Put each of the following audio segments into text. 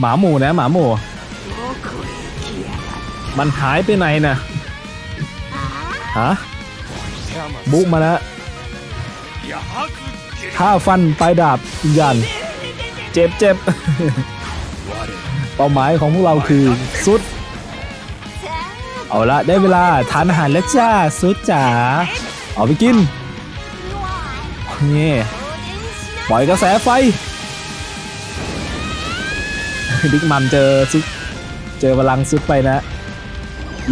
หมาหมูนะหมาหมูมันหายไปไหนนะฮะบุกมาแล้วข้าฟันปลายดาบยัน เจ็บเจ็บเป้าหมายของพวกเราคือสุด เอาละได้เวลาทานอาหารแล้วจ้าสุดจ๋าเอาไปกินนี่ปล่อยกระแสไฟ บิ๊กมัมเจอซุดเจอพลังซุดไปนะ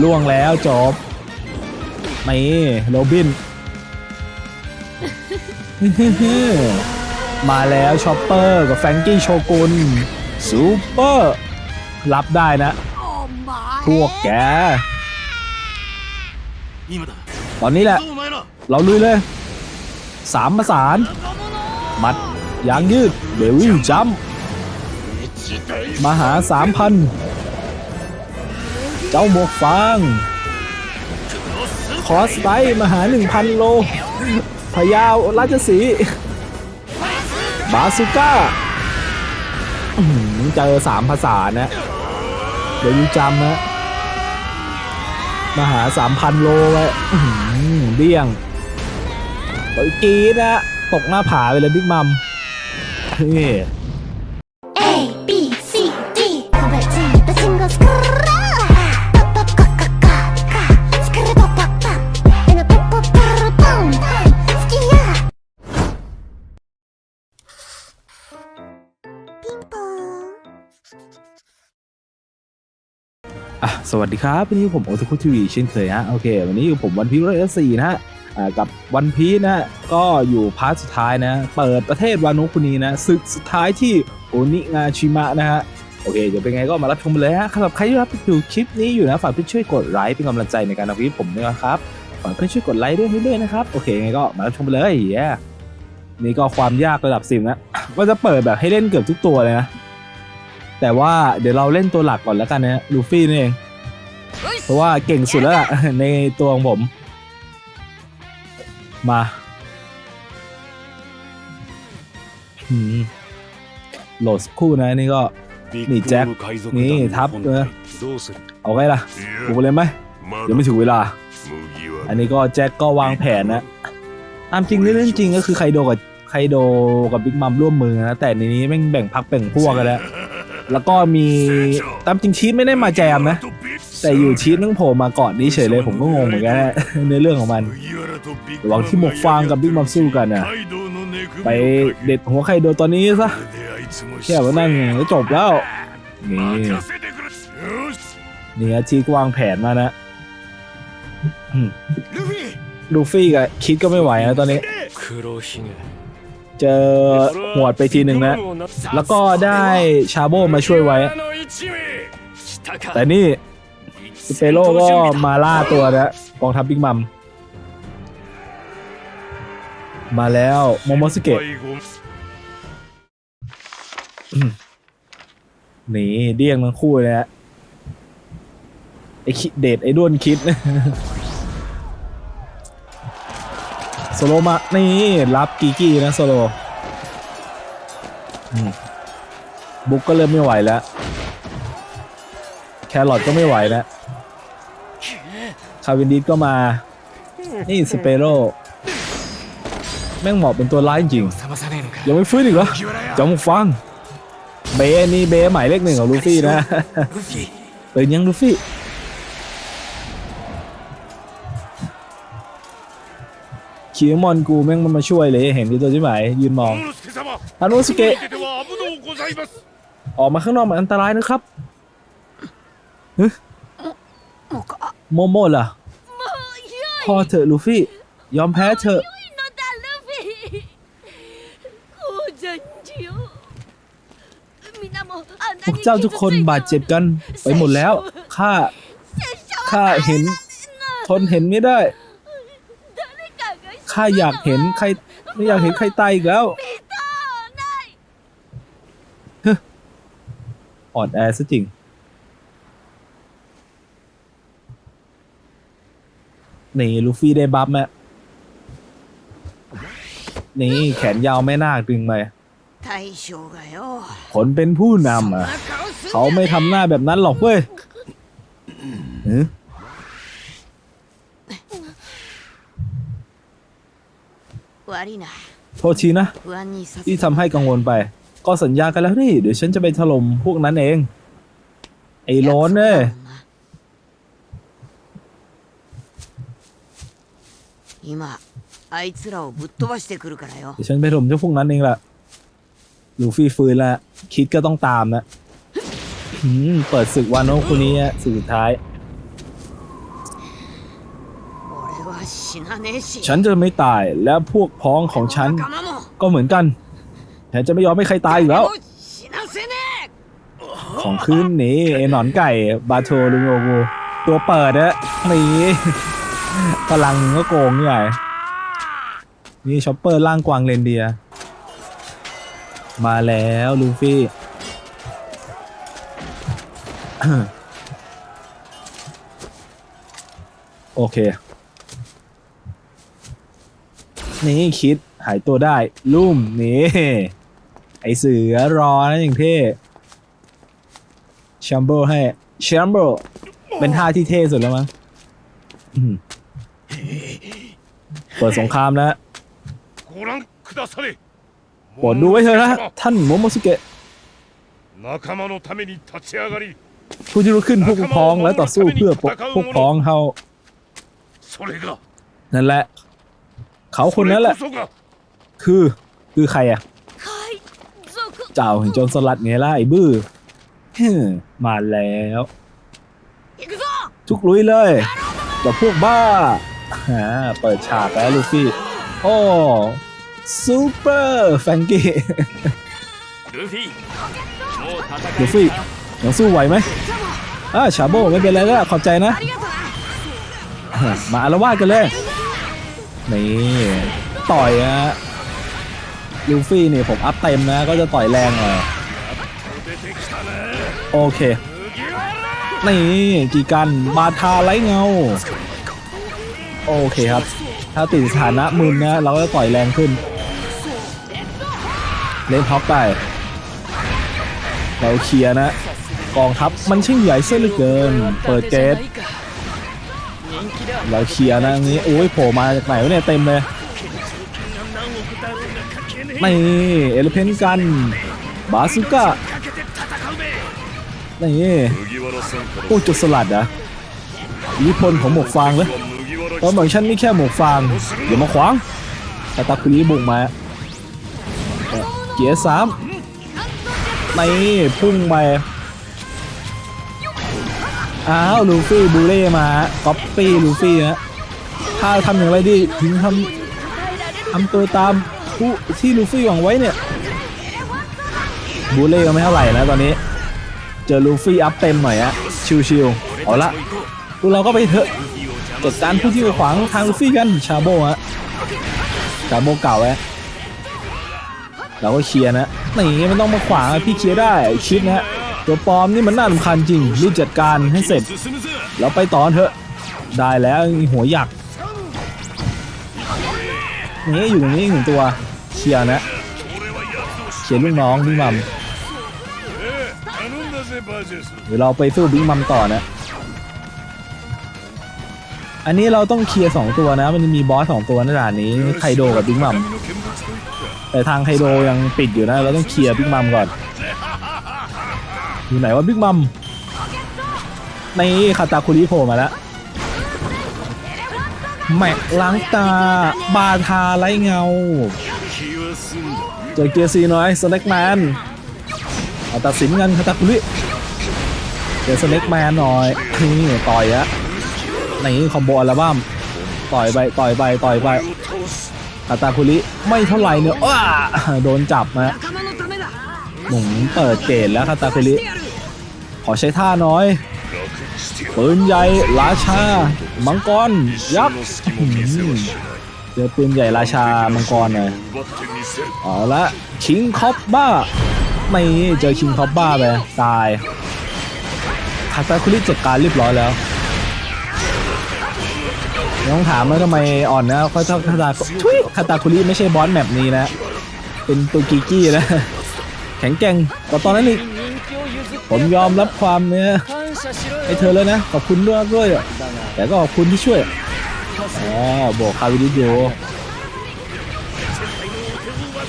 ล่วงแล้วจบนี่โรบิน มาแล้วชอปเปอร์กับแฟงกี้โชกุนซูเปอร์ รับได้นะ พวกแก ตอนนี้แหละ เราลุยเลย สามประสาน มัดยางยืดเบลวิลจัมป์ มาหาสามพัน เจ้าหมวกฟาง คอสไตมาหาหนึ่งพันโล พยาวราชสี บาสุก้า เจอสามภาษานะ เดี๋ยวยูจำนะมาหาสามพันโลไว้เดี้ยงต่อกรีดนะ ตกหน้าผาไปเลยบิ๊กมัมนี่ สวัสดีครับวันนี้ผมโอทุคุทีวีเช่นเคยฮะโอเค วันนี้อยู่ผมวันพีร้อยสี่นะฮะกับวันพีนะ ก็อยู่พาร์ทสุดท้ายนะ เปิดประเทศวานุคุนีนะศึกสุดท้ายที่โอนิงาชิมะนะฮะโอเคเดี๋ยวเป็นไงก็มารับชมเลยฮะสำหรับใครที่รับดูคลิปนี้อยู่นะฝากเพื่อนช่วยกดไลค์เป็นกำลังใจในการทำคลิปผมด้วยนะครับฝากเพื่อนช่วยกดไลค์ด้วยให้ด้วยนะครับโอเคไงก็มารับชมไปเลยเย้นี่ก็ความยากระดับสิบนะก็จะเปิดแบบให้เล่นเกือบทุกตัวเลยนะแต่ว่าเดี๋ยวเราเล่นตัวหลักก่อนแล้วกันนะลูฟี่นี่เอง เพราะว่าเก่งสุดแล้วล่ะ ในตัวของผม มาโหลดคู่นะนี่ก็นี่แจ็คนี่ทับเออเอาไงล่ะบุกเลยไหมยังไม่ถึงเวลา อันนี้ก็แจ็คก็วางแผนนะตามจริงเรื่องจริงก็คือไคโดกับไคโดกับบิ๊กมัมร่วมมือนะแต่ในนี้แม่งแบ่งพักแบ่งพวกกันแล้วแล้วก็มีตามจริงชีสไม่ได้มาแจมนะ แต่อยู่ชีสนั่งโผล่มาก่อนนี้เฉยเลยผมก็งงเหมือนกันในเรื่องของมันหวังที่หมกฟางกับบิ๊กมัมสู้กันเนี่ยไปเด็ดหัวไข่โดตอนนี้ซะแค่ว่านั่งก็จบแล้วนี่นี่อาชีกวางแผนมานะลูฟี่กับคิดก็ไม่ไหวนะตอนนี้เจอหวดไปทีหนึ่งนะ แล้วก็ได้ชาโบมาช่วยไว้ แต่นี่ สเปโร่ก็มาล่าตัวนะกองทัพบิ๊กมัม มาแล้วโมโมสเกะหนีเดี้ยงทั้งคู่เลยฮะไอคิดเดทไอ้ด้วนคิดโซโลมา นี่ รับกีกี้นะโซโลอืมบุ๊กก็เริ่มไม่ไหวแล้ว แครอทก็ไม่ไหวแล้วคา คาเวินดิสก็มา นี่สเปโร่แม่งเหมาะเป็นตัวร้ายจริง ยังไม่ฟื้นอีกเหรอจอมฟัง เบย์นี่เบย์หมายเลขหนึ่งของลูฟี่นะเป็นยังลูฟี่คิมอนกูแม่งมันมาช่วยเลยเห็นดีตัวใช่ไหมยืนมองฮานุสเกะออกมาข้างนอกมันอันตรายนะครับโมโม่ล่ะ พอเถอะลูฟี่ ยอมแพ้เถอะ พวกเจ้าทุกคนบาดเจ็บกันไปหมดแล้ว ข้า ข้าเห็น ทนเห็นไม่ได้ ข้าอยากเห็นใคร ไม่อยากเห็นใครตายอีกแล้วอ่อนแอซะจริง นี่ลูฟี่ได้บัฟแม่นี่แขนยาวแม่นาคดึงไปผลเป็นผู้นำอะ เขาไม่ทำหน้าแบบนั้นหรอกเว้ยโทษทีนะ ที่ทำให้กังวลไป ก็สัญญากันแล้วนี่ เดี๋ยวฉันจะไปถล่มพวกนั้นเอง ไอ้ร้อนเนี่ย 今あいつらをぶっ飛ばしてくるからよ เดี๋ยวฉันไปถล่มเจ้าพวกนั้นเองล่ะ ลูฟี่ฟื้นแล้ว คิดก็ต้องตามนะอืมเปิดศึกวานโนะคนนี้อะศึกสุดท้าย 俺は死なねえし ฉันจะไม่ตาย และพวกพ้องของฉัน 仲間も ก็เหมือนกันฉันจะไม่ยอมให้ใครตายอีกแล้ว 誰も死なせねえ ของขึ้นนี่ไอ้หนอนไก่ บาโทลุงโอกูตัวเปิดอะนี่ พลังก็โกงนี่ไงนี่ช็อปเปอร์ล่างกวางเรนเดียร์มาแล้วลูฟี่ โอเค นี่คิดหายตัวได้ ลุ่ม นี่ ไอเสือรอนะอย่างเท่ชัมเบอร์ให้ชัมเบอร์เป็นท่าที่เท่สุดแล้วมั้ง เปิดสงครามแล้วโปรดดูไว้เถอะนะท่านโมโมสุเกะผู้ที่รู้ขึ้นพวกพ้องและต่อสู้เพื่อพวกพ้องเขานั่นแหละ เขาคนนั้นแหละ คือคือใครอะ เจ้าโจรสลัดไงล่ะไอ้บื้อมาแล้ว ทุกลุยเลยกับพวกบ้า ฮ่าเปิดฉากแล้วลูฟี่ โอ้ซูเปอร์แฟงกี้ลูฟี่ลูฟี่ยังสู้ไหวไหมอ่าชาโบไม่เป็นไรแล้วขอบใจนะ มาอารวาสกันเลย นี่ ต่อยอะลูฟี่นี่ผมอัพเต็มนะ ก็จะต่อยแรงเลยโอเค นี่กีกันบาทาไรเงา โอเคครับ ถ้าติดสถานะมึนนะ เราก็ต่อยแรงขึ้น เล่นท็อปได้เราเคลียร์นะ กองทัพมันช่างใหญ่เส้นเหลือเกิน เปิดเจสเราเคลียร์นะงี้โอ้ยโผล่มาจากไหนวะเนี่ยเต็มเลยไม่เอลเพนกันบาสุก้านี่โอ้จุดสลัดอะอิทธิพลของหมวกฟางเลย ตอนเหมือนฉันไม่แค่หมวกฟางอย่ามาขวางแตาตาคุรีบุกมาเอ่อเกียร์สามนี่พุ่งไปอ้าวลูฟี่บูเล่มาก๊อปปี้ลูฟี่นะถ้าทำอย่างไรดีถึงทำทำตัวตามผู้ที่ลูฟี่หวังไว้เนี่ยบูเล่ก็ไม่เท่าไหร่นะตอนนี้ เจอลูฟี่อัพเต็มหน่อยอะชิวๆเอาละพวกเราก็ไปเถอะ จัดการผู้ที่ขวางทางลูฟี่กันชาโบฮะชาโบเก่าฮะเราก็เคลียร์นะนี่มันต้องมาขวางพี่เคลียร์ได้คิดนะตัวปลอมนี่มันน่าสำคัญจริงรีบจัดการให้เสร็จแล้วไปต่อเถอะได้แล้วหัวหยักนี่อยู่นี้หนึ่งตัวเคลียร์นะเคลียร์ลูกน้องพี่มัมเดี๋ยวเราไปสู้บิ๊กมัมต่อนะ อันนี้เราต้องเคลียร์สองตัวนะ มันมีบอสสองตัวในด่านนี้ไคโดกับบิ๊กมัมแต่ทางไคโดยังปิดอยู่นะ เราต้องเคลียร์บิ๊กมัมก่อน อยู่ไหนว่าบิ๊กมัมในคาตาคุริโผล่มาแล้วแม็กล้างตา บาทาไล่เงา เจอเกียร์ซีน้อยสเน็กแมนตัดสินกันคาตาคุริเจอสเน็กแมนหน่อยนี่ต่อยอะ นี่คอมโบอัลบั้มต่อยไปต่อยไปต่อยไปอาตาคุริไม่เท่าไหร่เนี่ยว้าโดนจับนะหนุ่มเปิดเกตแล้วคาตาคุริขอใช้ท่าน้อยปืนใหญ่ราชา มังกร ยับเจอปืนใหญ่ราชา มังกรเลยเอาละคิงคอปบ้าไม่เจอคิงคอปบ้าไปตายคาตาคุริจัดการเรียบร้อยแล้ว ต้องถามว่าทำไมอ่อนนะเขาชอบคาตาทุคาตาคุริไม่ใช่บอสแมปนี้นะ เป็นตัวกีกี้นะ แข็งแกร่งกว่าตอนนั้นอีก ผมยอมรับความเนี่ยไอเธอแล้วนะ ขอบคุณด้วยด้วย แต่ก็ขอบคุณที่ช่วยอ๋อบอกคาวิดิโอ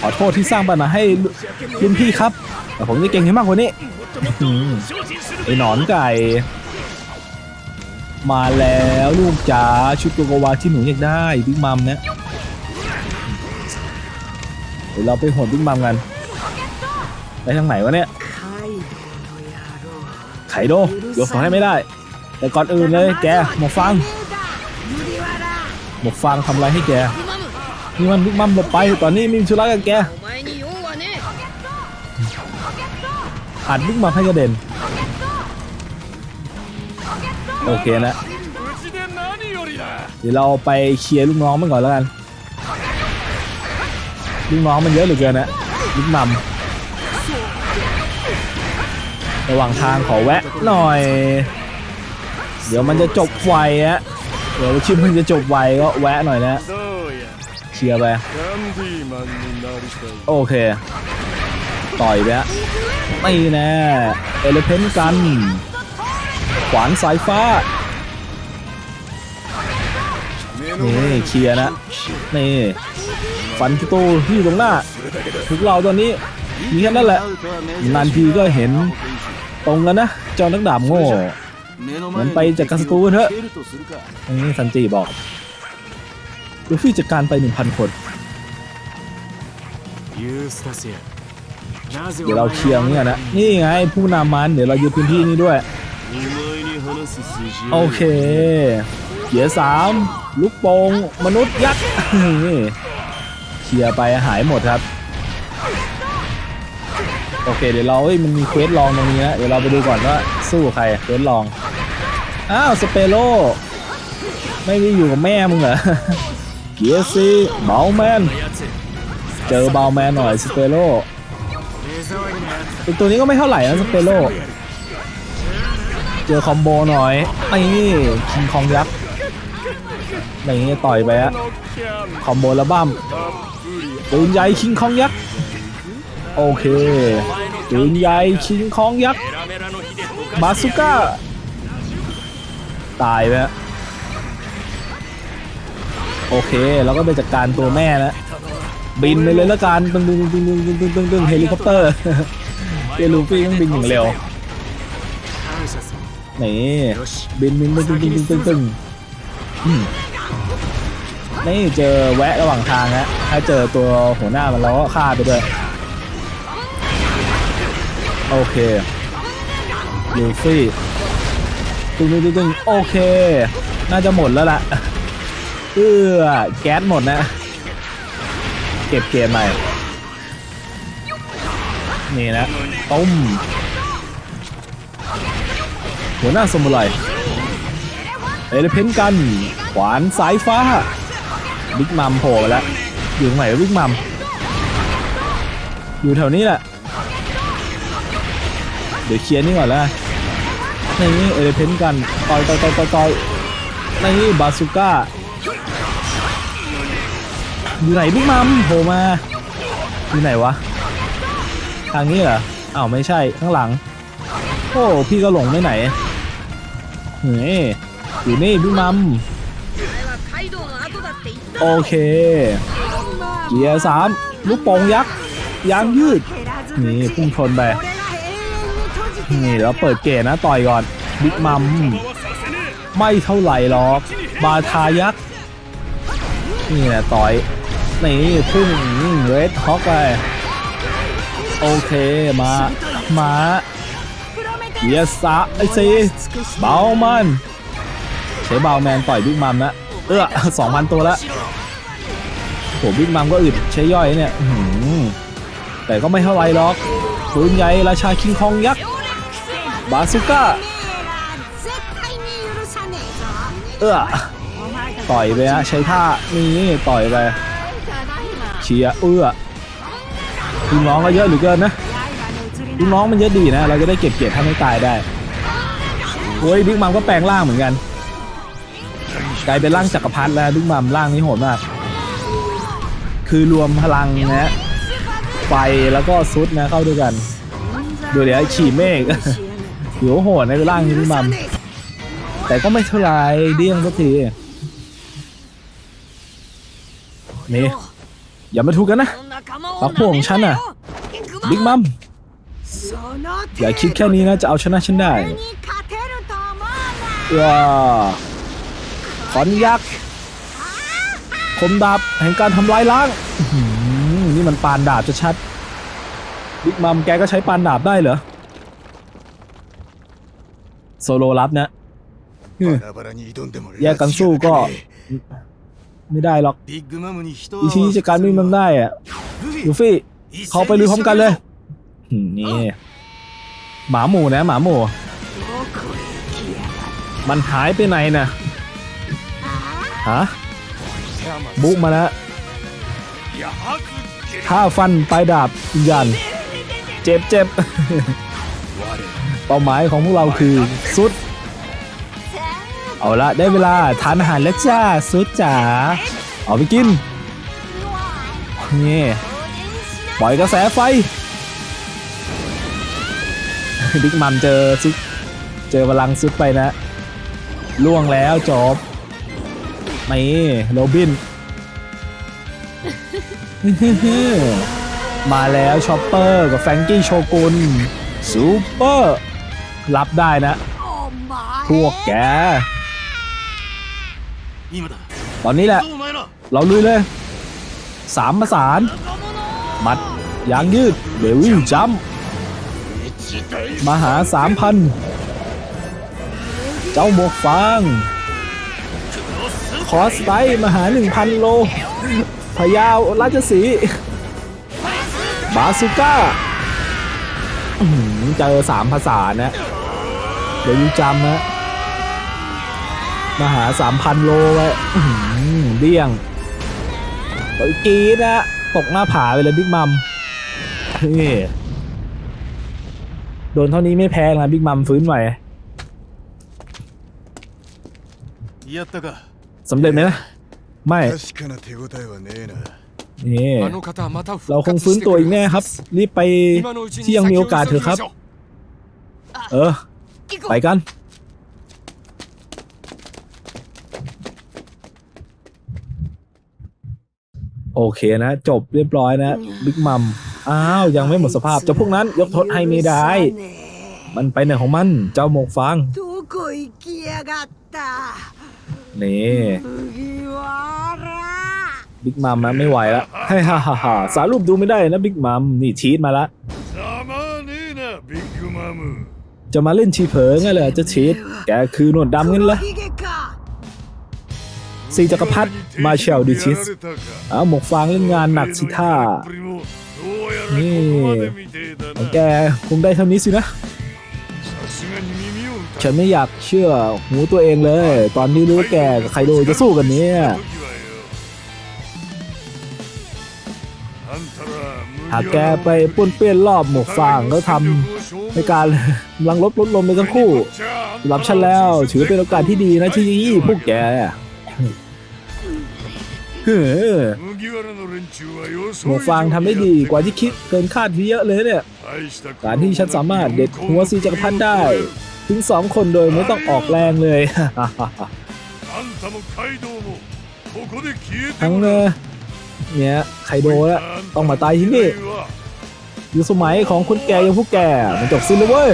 ขอโทษที่สร้างปัญหาให้รุ่นพี่ครับ แต่ผมจะเก่งให้มากกว่านี้ไอ้หนอนไก่ มาแล้วลูกจ๋าชุดโกโกวาที่หนูอยากได้บิ๊กมัมนะเดี๋ยวเราไปหดบิ๊กมัมกันไปทางไหนวะเนี่ยไขโดเดี๋ยวขอให้ไม่ได้ แต่ก่อนอื่นเลยแกหมกฟังหมกฟังทำอะไรให้แกนี่มันบิ๊กมัมหลบไปตอนนี้มีชุระกับแกหัดบิ๊กมัมให้กระเด็น โอเคแล้เดี๋ยวเราไปเคลียร์ลูกน้องมันก่อนแล้วกัน ลูกน้องมันเยอะเหลือเกินนะลูกนำระหว่างทางขอแวะหน่อย เดี๋ยวมันจะจบไวฮะเดี๋ยวชิมมันจะจบไวก็แวะหน่อยนะเคลียร์ไปโอเค ต่อยไปฮะไม่แน่เอเลเพนกัน ขวานสายฟ้านี่เคลียนะนี่ฟันปรโตที่อยู่ตรงหน้าพวกเราตอนนี้มีแค่นั้นแหละนานทีก็เห็นตรงกันนะเจ้านักดาบโง่เหมือนไปจากการสตูเถอะนี่ซันจีบอกลูฟี่จัดการไป 1,000 คน เดี๋ยวเราเชียร์เนี่ยนะ นี่ไงผู้นำมัน เดี๋ยวเรายึดพื้นที่นี้ด้วย โอเคเขียสามลูกโป่งมนุษย์ยักษ์นี่เขียไปหายหมดครับ โอเค เดี๋ยวเราเฮ้มันมีเควสลองตรงนี้นะเดี๋ยวเราไปดูก่อนว่าสู้ใครเควสลองอ้าวสเปโร่ไม่ได้อยู่กับแม่มึงเหรอเกียซีเบลแมนเจอเบลแมนหน่อยสเปโร่ตัวนี้ก็ไม่เท่าไหร่นะสเปโร่ เจอคอมโบหน่อยนี่คิงคองยักษ์อย่นี้ต่อยไปอะคอมโบระบ้ามปืนใหญ่คิงคองยักษ์โอเคปืนใหญ่คิงคองยักษ์มาสุก้าตายไปโอเคเราก็ไปจัดการตัวแม่แล้วบินไปเลยละกันตึงตึงตึงตึงตึงตึงเฮลิคอปเตอร์เจลูฟี่ต้องบินอย่างเร็ว นี่บินบินบินบินบินบินบินนี่เจอแวะระหว่างทางฮะถ้าเจอตัวหัวหน้ามันแล้วฆ่าไปด้วย โอเคยูฟี่ตึ้งตึ้งตึ้งโอเค น่าจะหมดแล้วล่ะ เออแก๊สหมดนะ เก็บเกมใหม่ นี่นะต้ม หัวหน้าสมุไรเอเลเพนกัน ขวานสายฟ้า บิ๊กมัมโผล่มาแล้ว อยู่ตรงไหนบิ๊กมัม อยู่แถวนี้แหละ เดี๋ยวเคลียร์นี่ก่อนแล้วกันนี่เอเลเพนกัน ต่อยต่อยต่อยต่อยต่อยนี่บาซูก้า อยู่ไหนบิ๊กมัมโผล่มา อยู่ไหนวะ ทางนี้เหรออ้าวไม่ใช่ข้างหลัง โอ้พี่ก็หลงไปไหนเฮ้ยอยู่นี่พี่มัมโอเคเกียร์สามลูกโป่งยักษ์ยางยืด นี่พุ่งชนไปนี่แล้วเปิดเกตนะต่อยก่อนบิ๊กมัมไม่เท่าไหร่หรอก บาทายักษ์นี่แหละต่อยนี่พุ่งเรทฮอกไปโอเคมามา เยสะไอซีเบามันใช้เบาแมนต่อยบิ๊กมัมนะเออสองพันตัวละโหบิ๊กมัมก็อึดใช้ย่อยเนี่ยแต่ก็ไม่เท่าไรหรอกปืนใหญ่ราชาคิงคองยักษ์บาสุก้าเออต่อยไปฮะใช้ท่านี่ต่อยไปเชียเอื้อทีมน้องก็เยอะหรือเกินนะ ลูกน้องมันเยอะดีนะ เราจะได้เก็บเกียรติทำให้ตายได้โอ้ยบิ๊กมัมก็แปลงร่างเหมือนกันกลายเป็นร่างจักรพรรดิแล้วบิ๊กมัมร่างนี้โหดมาก คือรวมพลังนะไฟแล้วก็ซุดนะเข้าด้วยกันดูเดี๋ยวฉี่เมฆเดี๋ยวโหดในร่างนี้บิ๊กมัมแต่ก็ไม่เท่าไรเดี้ยงสักทีนี่อย่ามาทุกกันนะปักพวของฉันอะบิ๊กมัม อย่าคิดแค่นี้นะจะเอาชนะฉันได้ว้าขอนยักษ์คมดาบแห่งการทำลายล้างนี่มันปานดาบจะชัดบิ๊กมัมแกก็ใช้ปานดาบได้เหรอ โซโลรับนะแยกกันสู้ก็ ไม่ได้หรอกอีทีนี้จะการไม่มันได้อะยูฟี่ เขาไปลุยพร้อมกันเลย นี่หมาหมูนะหมาหมูมันหายไปไหนนะฮะบุกมาแล้วถ้าฟันไปดาบยัน เจ็บเจ็บเป้าหมายของพวกเราคือสุด เอาละได้เวลาทานอาหารแล้วจ้าสุดจ๋าเอาไปกินนี่ปล่อยกระแสไฟ บิ๊กมัมเจอซุดเจอพลังซุดไปนะ ล่วงแล้วจบไม่โรบิน มาแล้วชอปเปอร์กับแฟงกี้โชกุนซูเปอร์รับได้นะ พวกแก ตอนนี้แหละ เราลุยเลย สามประสาน มัดยางยืดเดวิลจัม มาหาสามพัน เจ้าหมวกฟาง คอสไตมาหาหนึ่งพันโล พยาวราชสีห์บาสุก้าอื้อหือเจอสามภาษานะเดวิลจัมป์นะมาหาสามพันโลไว้อื้อหือเดี้ยงเมื่อกี้นะ ตกหน้าผาไปเลยบิ๊กมัมนี่โดนเท่านี้ไม่แพ้นะบิ๊กมัมฟื้นไหว やったか สำเร็จไหมนะไม่ 確かな手応えはねえな นี่ あの方はまた復 เราคง 活 ฟื้น して ตัว く อี る กแน่ は ครับ ずです รีบไป 今のうち ที่ に ยังมี 先 โอ を กาส 急 เถ ぎ อะค ま รับ しょう เออ ไปกัน โอเคนะ จบเรียบร้อยนะบิ๊กมัม อ้าวยังไม่หมดสภาพเจ้าพวกนั้นยกโทษให้ไม่ได้ มันไปไหนของมันเจ้าหมกฟางเนี่บิ๊กมัมนะไม่ไหวละใฮ่าฮ่าฮ่าสารูปดูไม่ได้นะบิ๊กมัมนี่ชีตมาละจะมาเล่นชีเผอไงเลยจะชีตแกคือหนวดดำงั้นเหรอสีจักรพรรดิมาเชลดิชิสเอาหมกฟางเล่นงานหนักสิท่า นี่ของแกคงได้เท่านี้สินะ ฉันไม่อยากเชื่อหูตัวเองเลย ตอนนี้รู้แกกับไคโดจะสู้กันเนี่ยหากแกไปป้นเปี้ยนรอบหมวกฟางก็ทำในการลังลบลดลมในทั้งคู่รับฉันแล้ว ถือเป็นโอกาสที่ดีนะที่ยี่พวกแก หัวฟางทำได้ดีกว่าที่คิดเกินคาดเยอะเลยเนี่ยการที่ฉันสามารถเด็ดหัวซีจักรพันได้ ถึงสองคนโดยไม่ต้องออกแรงเลยทั้งเนี่ยไคโดละต้องมาตายที่นี่อยู่สมัยของคนแกยังผู้แกมันจบสิ้นเล้เว้ย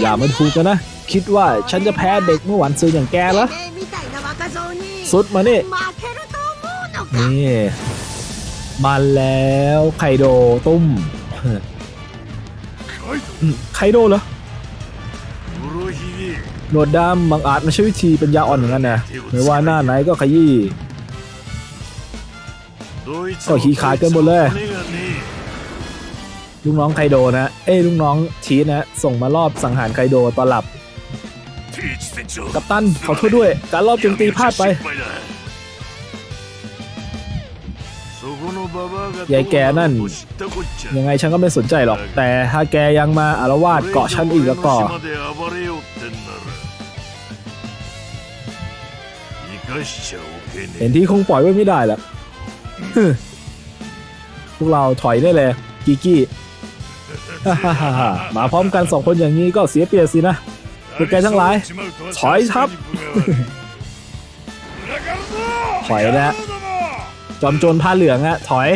อย่ามันถูดกันนะ คิดว่าฉันจะแพ้เด็กเมื่อวันซื้ออย่างแกแล้ว สุดมานี่นี่มาแล้วไคโดตุ้มไคโดเหรอหนวดามบางอาจม่ใช่วิธีเป็นยาอ่อนเหมือนกันนะไม่ว่าหน้าไหนก็ขยี้ก็ขี้ขาดกันหมดเลยลูกน้องไคโดนะ เอ้ลูกน้องชีนะ ส่งมารอบสังหารไคโดตอนหลับ กัปตันขอโทษด้วย การรอบจึงตีพลาดไป ยายแกนั่น ยังไงฉันก็ไม่สนใจหรอก แต่ถ้าแกยังมาอารวาสเกาะฉันอีกแล้วก็เห็นที่คงปล่อยไว้ไม่ได้ละฮึพวกเราถอยได้เลยกิกี้มาพร้อมกันสองคนอย่างนี้ก็เสียเปรียบสินะพวกแกทั้งหลาย ถอยทับถอยนะ จอมโจรผ้าเหลืองอะถอย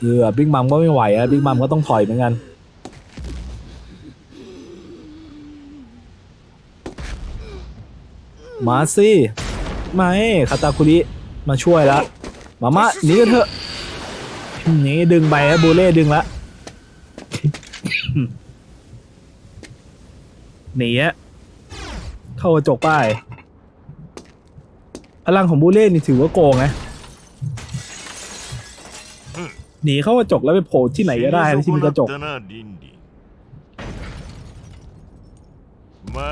เออบิ๊กมัมก็ไม่ไหวอะบิ๊กมัมก็ต้องถอยเหมือนกันมาสิไม่คาตาคุริมาช่วยแล้วมามาหนีกันเถอะหนีดึงไปอะบูเล่ดึงละหนีอะเข้ากระจกป้าย พลังของบูเล่นี่ถือว่าโกงนะหนีเข้ากระจกแล้วไปโผล่ที่ไหนก็ได้ที่มีกระจก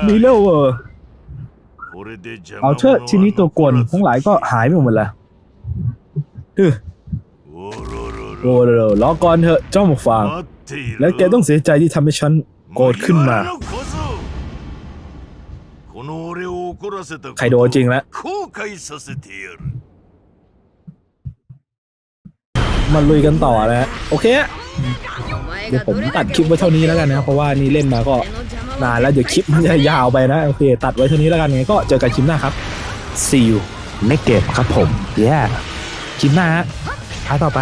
มีเร็วเออเอาเถอะทีนี้ตัวกวนทั้งหลายก็หายไปหมดแล้วเออโอ้เร็วๆรอก่อนเถอะเจ้าหมวกฟาง และแกต้องเสียใจที่ทำให้ฉันโกรธขึ้นมา ไคโดจริงแล้วมาลุยกันต่อแล้วโอเคเดี๋ยวผมตัดคลิปไว้เท่านี้แล้วกันนะ เพราะว่านี่เล่นมาก็นานแล้วเดี๋ยวคลิปมันจะยาวไปนะ โอเค ตัดไว้เท่านี้แล้วกันไงก็เจอกันคลิปหน้าครับ see you next game ครับผม yeah คลิปหน้าฮะท้ายต่อไป